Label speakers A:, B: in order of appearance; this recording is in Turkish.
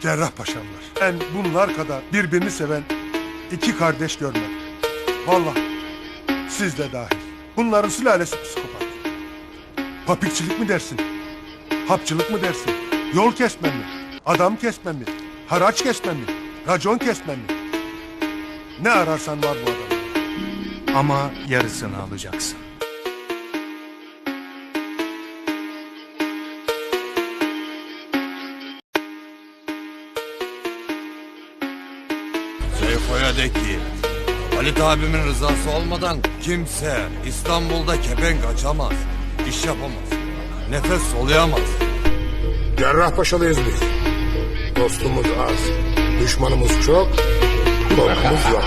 A: Cerrahpaşalılar. Ben bunlar kadar birbirini seven iki kardeş görmedim. Vallahi siz de dahil. Bunların sülalesi psikopat. Papikçilik mi dersin? Hapçılık mı dersin? Yol kesmem mi? Adam kesmem mi? Haraç kesmem mi? Racon kesmem mi? Ne ararsan var bu adamda.
B: Ama yarısını alacaksın.
C: Seyfo'ya de ki Halit abimin rızası olmadan kimse İstanbul'da kepenk açamaz, iş yapamaz, nefes soluyamaz.
D: Cerrahpaşalıyız biz. Dostumuz az, düşmanımız çok, korkumuz yok.